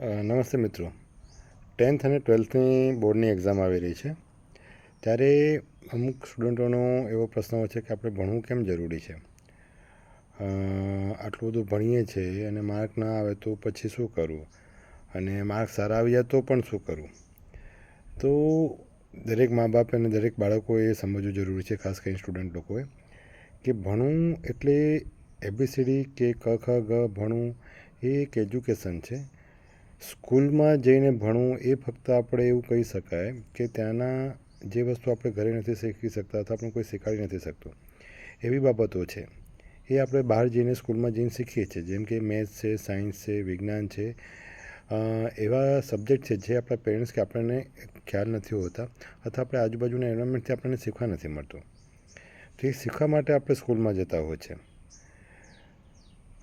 નમસ્તે મિત્રો. ટેન્થ અને ટ્વેલ્થની બોર્ડની એક્ઝામ આવી રહી છે. ત્યારે અમુક સ્ટુડન્ટોનો એવો પ્રશ્ન હોય છે કે આપણે ભણવું કેમ જરૂરી છે? આટલું બધું ભણીએ છીએ અને માર્ક ના આવે તો પછી શું કરવું અને માર્ક સારા આવી જાય તો પણ શું કરવું તો દરેક મા બાપ અને દરેક બાળકોએ સમજવું જરૂરી છે, ખાસ કરીને સ્ટુડન્ટ લોકોએ, કે ભણવું એટલે એબીસીડી કે ક, ખ, ગ, ભણવું એ એક એજ્યુકેશન છે. સ્કૂલમાં જઈને ભણવું એ ફક્ત આપણે એવું કહી શકાય કે ત્યાંના જે વસ્તુ આપણે ઘરે નથી શીખી શકતા અથવા આપણે કોઈ શીખવાડી નથી શકતું, એવી બાબતો છે. એ આપણે બહાર જઈને સ્કૂલમાં જઈને શીખીએ છીએ. જેમ કે મેથ્સ છે, સાયન્સ છે, વિજ્ઞાન છે એવા સબ્જેક્ટ છે જે આપણા પેરેન્ટ્સ કે આપણને ખ્યાલ નથી હોતા અથવા આપણે આજુબાજુના એન્વાયરમેન્ટથી આપણને શીખવા નથી મળતું. તો એ શીખવા માટે આપણે સ્કૂલમાં જતા હોય છે.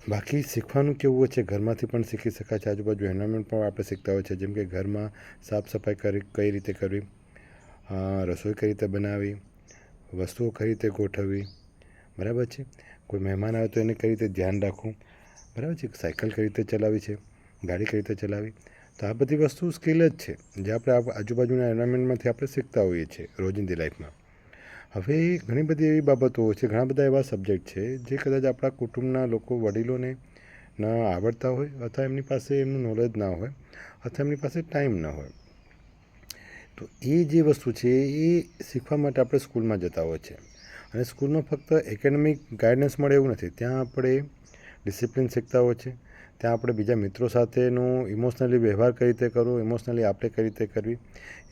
બાકી શીખવાનું કેવું છે? ઘરમાંથી પણ શીખી શકાય છે. આજુબાજુ એન્વાયરમેન્ટ પણ આપણે શીખતા હોય છે. જેમ કે ઘરમાં સાફ સફાઈ કરી, કઈ રીતે કરવી? રસોઈ કઈ રીતે બનાવવી? વસ્તુઓ કઈ રીતે ગોઠવવી? બરાબર છે? કોઈ મહેમાન આવે તો એને કઈ રીતે ધ્યાન રાખવું? બરાબર છે? સાયકલ કઈ રીતે ચલાવવી છે? ગાડી કઈ રીતે ચલાવવી? તો આ બધી વસ્તુ સ્કિલ જ છે. જે આપણે આજુબાજુના એન્વાયરમેન્ટમાંથી આપણે શીખતા હોઈએ છીએ રોજિંદી લાઈફમાં હવે ઘણી બધી એવી બાબતો છે, ઘણા બધા એવા સબ્જેક્ટ છે, જે કદાચ આપણા કુટુંબના લોકો વડીલોને ન આવડતા હોય અથવા એમની પાસે એમનું નોલેજ ના હોય અથવા એમની પાસે ટાઈમ ન હોય. તો એ જે વસ્તુ છે એ શીખવા માટે આપણે સ્કૂલમાં જતા હોય છે. અને સ્કૂલમાં ફક્ત એકેડેમિક ગાઈડન્સ મળે એવું નથી. ત્યાં આપણે ડિસિપ્લિન શીખતા હોય છે. ત્યાં આપણે બીજા મિત્રો સાથેનું ઇમોશનલી વ્યવહાર કઈ રીતે કરવો ઇમોશનલી આપણે કઈ રીતે કરવી,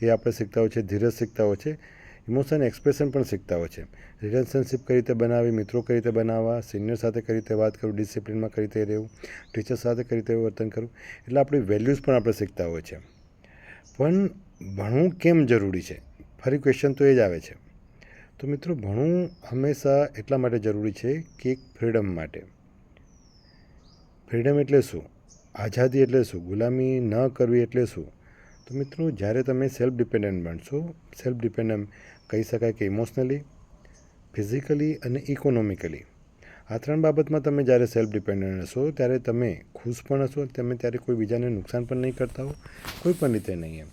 એ આપણે શીખતા હોય છે, ધીરજ શીખતા હોય છે. ઇમોશન એક્સપ્રેશન પણ શીખતા હોય છે. રિલેશનશિપ કઈ રીતે બનાવી મિત્રો કઈ રીતે બનાવવા સિનિયર સાથે કઈ રીતે વાત કરવું ડિસિપ્લિનમાં કઈ રીતે રહેવું ટીચર સાથે કઈ રીતે વર્તન કરવું, એટલે આપણી વેલ્યુઝ પણ આપણે શીખતા હોય છે. પણ ભણવું કેમ જરૂરી છે? ફરી ક્વેશ્ચન તો એ જ આવે છે. તો મિત્રો, ભણવું હંમેશા એટલા માટે જરૂરી છે કે એક ફ્રીડમ માટે. ફ્રીડમ એટલે શું? આઝાદી એટલે શું? ગુલામી ન કરવી એટલે શું? તો મિત્રો, જ્યારે તમે સેલ્ફ ડિપેન્ડન્ટ બનશો સેલ્ફ ડિપેન્ડન્ટ કહી શકાય કે ઇમોશનલી ફિઝિકલી અને ઇકોનોમિકલી આ ત્રણ બાબતમાં તમે જ્યારે સેલ્ફ ડિપેન્ડન્ટ હશો, ત્યારે તમે ખુશ પણ હશો, તમે ત્યારે કોઈ બીજાને નુકસાન પણ નહીં કરતા હો, કોઈ પણ રીતે નહીં એમ.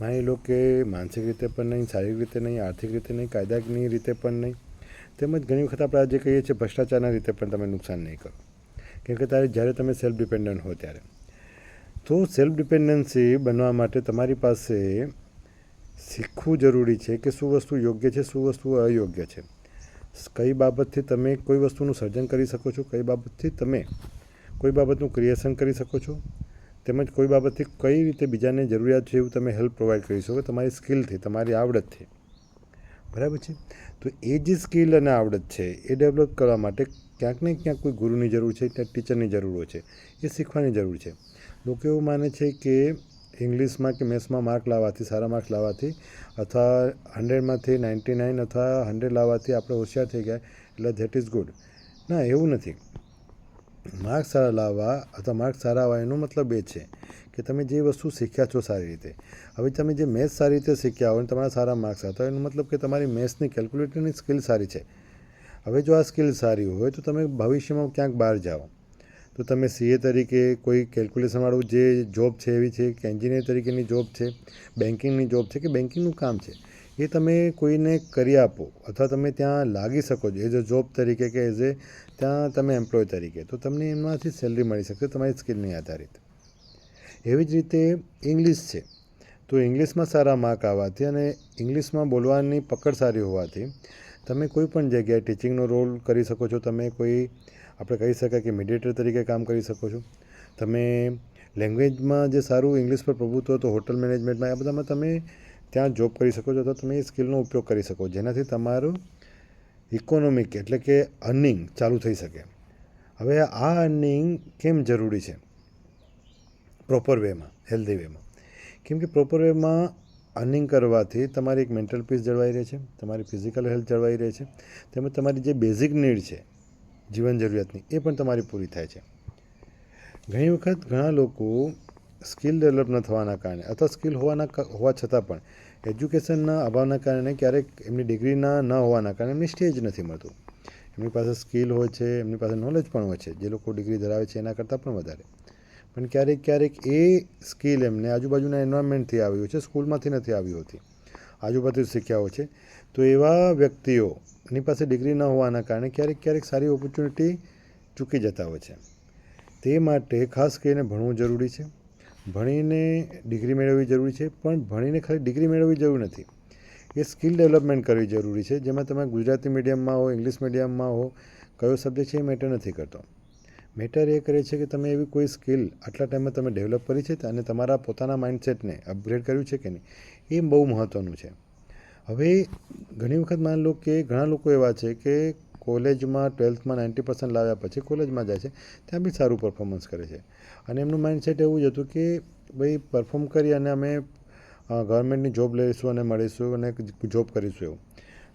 માની લો કે માનસિક રીતે પણ નહીં, શારીરિક રીતે નહીં, આર્થિક રીતે નહીં, કાયદાકીય રીતે પણ નહીં, તેમજ ઘણી વખત આપણે આજે કહીએ છીએ ભ્રષ્ટાચારના રીતે પણ તમે નુકસાન નહીં કરો. કેમ કે ત્યારે જ્યારે તમે સેલ્ફ ડિપેન્ડન્ટ હો ત્યારે. તો સેલ્ફ ડિપેન્ડન્સી બનવા માટે તમારી પાસે શીખવું જરૂરી છે કે શું વસ્તુ યોગ્ય છે, શું વસ્તુ અયોગ્ય છે. કઈ બાબતથી તમે કોઈ વસ્તુનું સર્જન કરી શકો છો, કઈ બાબતથી તમે કોઈ બાબતનું ક્રિએશન કરી શકો છો, તેમજ કોઈ બાબતથી કઈ રીતે બીજાને જરૂરિયાત છે એવું તમે હેલ્પ પ્રોવાઈડ કરી શકો તમારી સ્કિલથી તમારી આવડતથી. બરાબર છે? તો એ જે સ્કિલ અને આવડત છે એ ડેવલપ કરવા માટે ક્યાંક ને ક્યાંક કોઈ ગુરુની જરૂર છે ત્યાં ટીચરની જરૂર હોય છે, એ શીખવાની જરૂર છે. લોકો એવું માને છે કે ઇંગ્લિશમાં કે મેથ્સમાં માર્ક લાવવાથી સારા માર્ક્સ લાવવાથી અથવા હંડ્રેડમાંથી નાઇન્ટી નાઇન અથવા હંડ્રેડ લાવવાથી આપણે હોશિયાર થઈ ગયા એટલે ધેટ ઇઝ ગુડ ના, એવું નથી. માર્ક્સ સારા લાવવા અથવા માર્ક્સ સારા આવવા એનો મતલબ એ છે કે તમે જે વસ્તુ શીખ્યા છો સારી રીતે. હવે તમે જે મેથ્સ સારી રીતે શીખ્યા હોય અને તમારા સારા માર્ક્સ હોય એનો મતલબ કે તમારી મેથ્સની કેલ્ક્યુલેટરની સ્કિલ સારી છે. હવે જો આ સ્કિલ સારી હોય, તો તમે ભવિષ્યમાં ક્યાંક બહાર જાઓ. તો તમે સીએ તરીકે કોઈ કેલ્ક્યુલેશનવાળું જે જોબ છે એવી છે, કે એન્જિનિયર તરીકેની જોબ છે બેન્કિંગની જોબ છે, કે બેન્કિંગનું કામ છે, એ તમે કોઈને કરી આપો અથવા તમે ત્યાં લાગી શકો છો એઝ અ જોબ તરીકે કે એઝ એ ત્યાં તમે એમ્પ્લોય તરીકે, તો તમને એમાંથી સેલરી મળી શકશે તમારી સ્કિલની આધારિત. એવી જ રીતે ઇંગ્લિશ છે. તો ઇંગ્લિશમાં સારા માર્ક આવવાથી અને ઇંગ્લિશમાં બોલવાની પકડ સારી હોવાથી તમે કોઈ પણ જગ્યાએ ટીચિંગનો રોલ કરી શકો છો, તમે કોઈ આપણે કહી શકાય કે મીડિયેટર તરીકે કામ કરી શકો છો. તમે લેંગ્વેજમાં જે સારું ઇંગ્લિશ પર પ્રભુત્વ તો હોટલ મેનેજમેન્ટમાં આ બધામાં તમે ત્યાં જોબ કરી શકો છો અથવા તમે એ સ્કિલનો ઉપયોગ કરી શકો. જેનાથી તમારું ઇકોનોમિક એટલે કે અર્નિંગ ચાલુ થઈ શકે. હવે આ અર્નિંગ કેમ જરૂરી છે? પ્રોપર વેમાં હેલ્ધી વેમાં કેમ કે પ્રોપર વેમાં અર્નિંગ કરવાથી તમારી એક મેન્ટલ પીસ જળવાઈ રહે છે, તમારી ફિઝિકલ હેલ્થ જળવાઈ રહે છે, તેમજ તમારી જે બેઝિક નીડ છે જીવન જરૂરિયાતની, એ પણ તમારી પૂરી થાય છે. ઘણી વખત ઘણા લોકો સ્કિલ ડેવલપ ન થવાના કારણે અથવા સ્કિલ હોવાના હોવા છતાં પણ એજ્યુકેશનના અભાવના કારણે ક્યારેક એમની ડિગ્રીના ન હોવાના કારણે એમની સ્ટેજ નથી મળતું. એમની પાસે સ્કિલ હોય છે, એમની પાસે નોલેજ પણ હોય છે, જે લોકો ડિગ્રી ધરાવે છે એના કરતાં પણ વધારે. પણ ક્યારેક ક્યારેક એ સ્કિલ એમને આજુબાજુના એન્વાયરમેન્ટથી આવી હોય છે સ્કૂલમાંથી નથી આવી હોતી. આજુબાજુ શીખ્યા હોય છે. તો એવા વ્યક્તિઓની પાસે ડિગ્રી ન હોવાના કારણે ક્યારેક ક્યારેક સારી ઓપોર્ચ્યુનિટી ચૂકી જતા હોય છે. તે માટે ખાસ કરીને ભણવું જરૂરી છે. ભણીને ડિગ્રી મેળવવી જરૂરી છે, પણ ભણીને ખાલી ડિગ્રી મેળવવી જરૂર નથી. એ સ્કિલ ડેવલપમેન્ટ કરવી જરૂરી છે, જેમાં તમે ગુજરાતી મીડિયમમાં હો, ઇંગ્લિશ મીડિયમમાં હો, કયો સબ્જેક્ટ છે એ મેટર નથી કરતો. મેટર એ કરે છે કે તમે એવી કોઈ સ્કિલ આટલા ટાઈમમાં તમે ડેવલપ કરી છે અને તમારા પોતાના માઇન્ડસેટને અપગ્રેડ કર્યું છે કે નહીં, એ બહુ મહત્ત્વનું છે. હવે ઘણી વખત માની લો કે ઘણા લોકો એવા છે કે કોલેજમાં ટ્વેલ્થમાં નાઇન્ટી પર્સન્ટ લાવ્યા પછી કોલેજમાં જાય છે, ત્યાં બી સારું પરફોર્મન્સ કરે છે. અને એમનું માઇન્ડસેટ એવું જ હતું કે ભાઈ પરફોર્મ કરી અને અમે ગવર્મેન્ટની જોબ લઈશું અને મળીશું અને જોબ કરીશું એવું.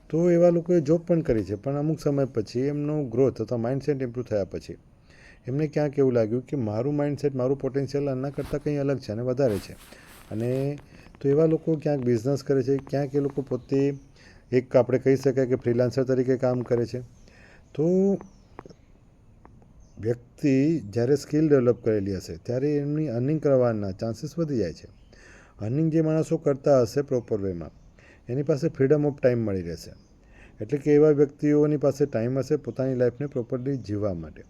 તો એવા લોકોએ જોબ પણ કરી છે, પણ અમુક સમય પછી એમનો ગ્રોથ અથવા માઇન્ડસેટ ઇમ્પ્રૂવ થયા પછી એમને ક્યાંક એવું લાગ્યું કે મારું માઇન્ડસેટ મારું પોટેન્શિયલ આના કરતાં કંઈ અલગ છે અને વધારે છે. અને તો એવા લોકો ક્યાંક બિઝનેસ કરે છે, ક્યાંક એ લોકો પોતે એક આપણે કહી શકાય કે ફ્રીલાન્સર તરીકે કામ કરે છે. તો વ્યક્તિ જ્યારે સ્કિલ ડેવલપ કરેલી હશે, ત્યારે એમની અર્નિંગ કરવાના ચાન્સીસ વધી જાય છે. અર્નિંગ જે માણસો કરતા હશે પ્રોપર વેમાં એની પાસે ફ્રીડમ ઓફ ટાઈમ મળી રહેશે. એટલે કે એવા વ્યક્તિઓની પાસે ટાઈમ હશે પોતાની લાઈફને પ્રોપરલી જીવવા માટે.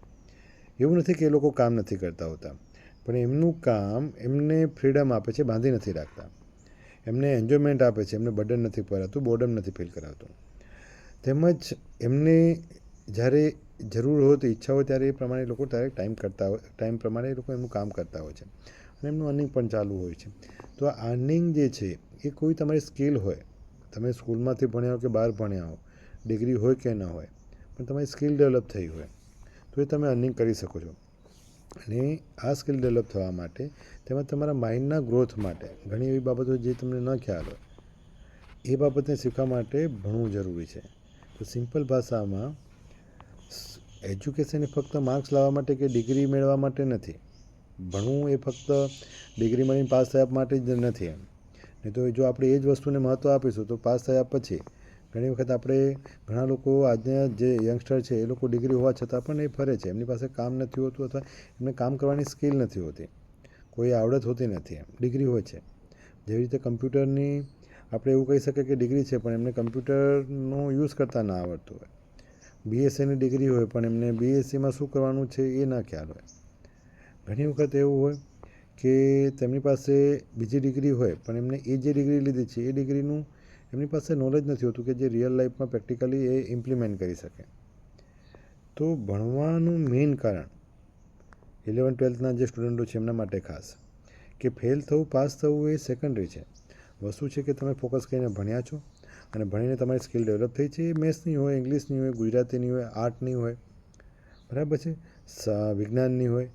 એવું નથી કે એ લોકો કામ નથી કરતા હોતા, પણ એમનું કામ એમને ફ્રીડમ આપે છે, બાંધી નથી રાખતા. એમને એન્જોયમેન્ટ આપે છે, એમને બર્ડન નથી પહેરાતું બોર્ડમ નથી ફીલ કરાવતું. તેમજ એમને જ્યારે જરૂર હોય તો ઈચ્છા હોય ત્યારે એ પ્રમાણે લોકો ત્યારે ટાઈમ કરતા હોય ટાઈમ પ્રમાણે એ લોકો એમનું કામ કરતા હોય છે. અને એમનું અર્નિંગ પણ ચાલુ હોય છે. તો આ અર્નિંગ જે છે, એ કોઈ તમારી સ્કિલ હોય. તમે સ્કૂલમાંથી ભણ્યા હો કે બહાર ભણ્યા હો ડિગ્રી હોય કે ન હોય, પણ તમારી સ્કિલ ડેવલપ થઈ હોય, તો એ તમે અર્નિંગ કરી શકો છો. અને આ સ્કિલ ડેવલપ થવા માટે તેમાં તમારા માઇન્ડના ગ્રોથ માટે ઘણી એવી બાબતો જે તમને ન ખ્યાલ હોય, એ બાબતને શીખવા માટે ભણવું જરૂરી છે. તો સિમ્પલ ભાષામાં એજ્યુકેશન એ ફક્ત માર્ક્સ લાવવા માટે કે ડિગ્રી મેળવવા માટે નથી, ભણવું એ ફક્ત ડિગ્રી મળીને પાસ થયા માટે જ નથી એમ. નહીં તો જો આપણે એ જ વસ્તુને મહત્ત્વ આપીશું તો પાસ થયા પછી ઘણી વખત આપણે ઘણા લોકો આજના જે યંગસ્ટર છે એ લોકો ડિગ્રી હોવા છતાં પણ એ ફરે છે. એમની પાસે કામ નથી હોતું અથવા એમને કામ કરવાની સ્કિલ નથી હોતી. કોઈ આવડત હોતી નથી. એમ ડિગ્રી હોય છે. જેવી રીતે કમ્પ્યુટરની આપણે એવું કહી શકીએ કે ડિગ્રી છે, પણ એમને કમ્પ્યુટરનો યુઝ કરતાં ના આવડતું હોય. બીએસસીની ડિગ્રી હોય, પણ એમને બીએસસીમાં શું કરવાનું છે એ ના ખ્યાલ હોય. ઘણી વખત એવું હોય કે તેમની પાસે બીજી ડિગ્રી હોય, પણ એમને એ જે ડિગ્રી લીધી છે, એ ડિગ્રીનું એમની પાસે નોલેજ નથી હોતું કે જે રિયલ લાઈફમાં પ્રેક્ટિકલી એ ઇમ્પ્લિમેન્ટ કરી શકે. તો ભણવાનું મેઇન કારણ ઇલેવન ટ્વેલ્થના જે સ્ટુડન્ટો છે એમના માટે ખાસ કે ફેલ થવું પાસ થવું એ સેકન્ડરી છે. વસ્તુ છે કે તમે ફોકસ કરીને ભણ્યા છો અને ભણીને તમારી સ્કિલ ડેવલપ થઈ છે, એ મેથ્સની હોય ઇંગ્લિશની હોય ગુજરાતીની હોય આર્ટની હોય, બરાબર છે વિજ્ઞાનની હોય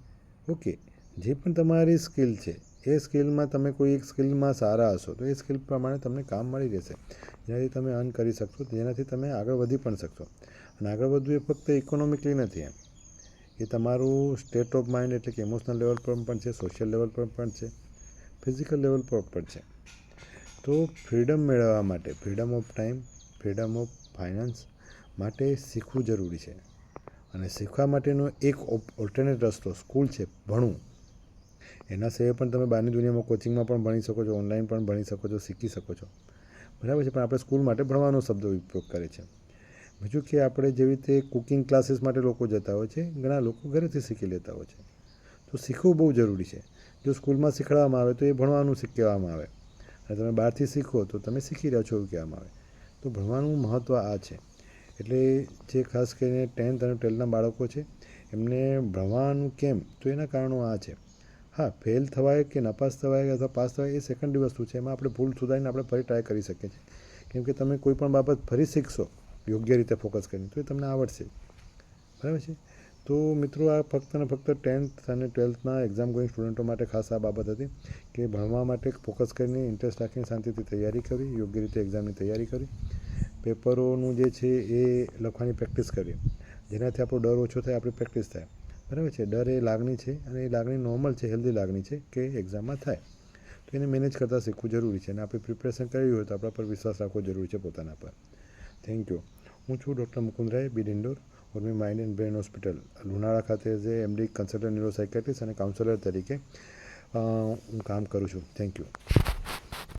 ઓકે જે પણ તમારી સ્કિલ છે એ સ્કિલમાં તમે કોઈ એક સ્કિલમાં સારા હશો, તો એ સ્કિલ પ્રમાણે તમને કામ મળી રહેશે. જેનાથી તમે અર્ન કરી શકશો જેનાથી તમે આગળ વધી પણ શકશો. અને આગળ વધવું એ ફક્ત ઇકોનોમિકલી નથી એમ. એ તમારું સ્ટેટ ઓફ માઇન્ડ એટલે કે ઇમોશનલ લેવલ પર પણ છે સોશિયલ લેવલ પર પણ છે ફિઝિકલ લેવલ પર પણ છે. તો ફ્રીડમ મેળવવા માટે freedom of time freedom of finance માટે શીખવું જરૂરી છે. અને શીખવા માટેનો એક ઓલ્ટરનેટ રસ્તો સ્કૂલ છે, ભણવું. એના સિવાય પણ તમે બહારની દુનિયામાં કોચિંગમાં પણ ભણી શકો છો, ઓનલાઈન પણ ભણી શકો છો, શીખી શકો છો. બરાબર છે, પણ આપણે સ્કૂલ માટે ભણવાનો શબ્દ ઉપયોગ કરે છે. બીજું કે આપણે જેવી રીતે કુકિંગ ક્લાસીસ માટે લોકો જતા હોય છે, ઘણા લોકો ઘરેથી શીખી લેતા હોય છે. તો શીખવું બહુ જરૂરી છે. જો સ્કૂલમાં શીખવાડવામાં આવે તો એ ભણવાનું શીખવામાં આવે. અને તમે બહારથી શીખો તો તમે શીખી રહ્યા છો એવું કહેવામાં આવે. તો ભણવાનું મહત્ત્વ આ છે. એટલે જે ખાસ કરીને ટેન્થ અને ટ્વેલ્થના બાળકો છે, એમને ભણવાનું કેમ? તો એના કારણો આ છે. હા ફેલ થવાય કે નપાસ થવાય અથવા પાસ થવાય એ સેકન્ડરી વસ્તુ છે. એમાં આપણે ભૂલ સુધારીને આપણે ફરી ટ્રાય કરી શકીએ છીએ. કેમ કે તમે કોઈ પણ બાબત ફરી શીખશો યોગ્ય રીતે ફોકસ કરીને, તો એ તમને આવડશે. બરાબર છે? તો મિત્રો, આ ફક્ત ને ફક્ત ટેન્થ અને ટ્વેલ્થના એક્ઝામ ગોઈંગ સ્ટુડન્ટો માટે ખાસ આ બાબત હતી કે ભણવા માટે ફોકસ કરીને ઇન્ટરેસ્ટ રાખીને શાંતિથી તૈયારી કરવી યોગ્ય રીતે એક્ઝામની તૈયારી કરવી પેપરોનું જે છે એ લખવાની પ્રેક્ટિસ કરવી જેનાથી આપણો ડર ઓછો થાય, આપણી પ્રેક્ટિસ થાય. બરાબર છે? ડર એ લાગણી છે અને એ લાગણી નોર્મલ છે હેલ્ધી લાગણી છે કે એક્ઝામમાં થાય. તો એને મેનેજ કરતાં શીખવું જરૂરી છે અને આપણે પ્રિપરેશન કરવી હોય તો આપણા પર વિશ્વાસ રાખવો જરૂરી છે પોતાના પર. થેન્ક યુ હું છું doctor Mukund Rai Beed Indore Urmi mind and brain hospital લુણાળા ખાતે જે એમડી કન્સલ્ટન્ટ ન્યુરો સાયકેટ્રિસ્ટ અને કાઉન્સલર તરીકે હું કામ કરું છું. Thank you